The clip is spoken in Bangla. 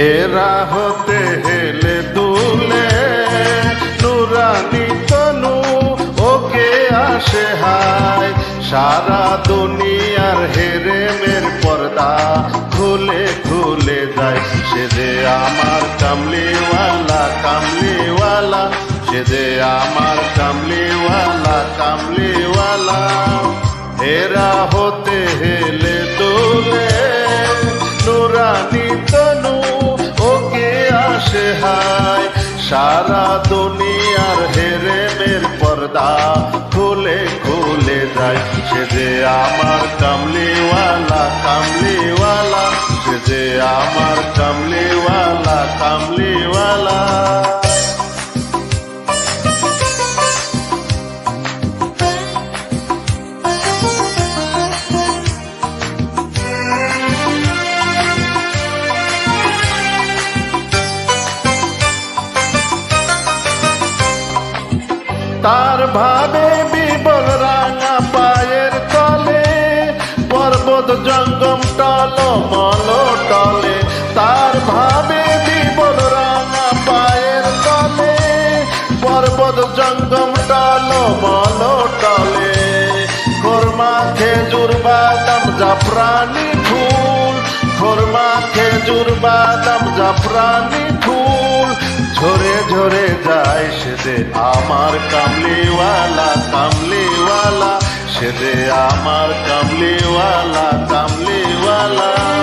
হেরা হতে হেলে দুলে, নুরানি তনু, ওকে আসে হায়। সারা দুনিয়ার হেরেমের পর্দা খুলে খুলে যায়। সে যে আমার কামলিওয়ালা কামলিওয়ালা, সে যে আমার কামলিওয়ালা কামলিওয়ালা। হেরা হতে হেলে হায়, সারা দুনিয়ার হেরে হেরেমের পর্দা খুলে খুলে যায়। সে যে আমার কামলিওয়ালা কামলিওয়ালা, সে যে আমার কামলিওয়ালা কামলিওয়ালা। তার ভাবে বিবল রাঙা পায়ের তলে, পর্বত জঙ্গম টল মল টলে। তার ভাবে বিবল রাঙা পায়ের তলে, পর্বত জঙ্গম টল মল টলে। খোরমা খেজুর বাদাম জাফরানি ফুল খোরমা খেজুর বাদাম জাফরানি ফুল। ঝরে যায় সেদে আমার কামলিওয়ালা কামলিওয়ালা সেদে আমার কামলিওয়ালা কামলিওয়ালা।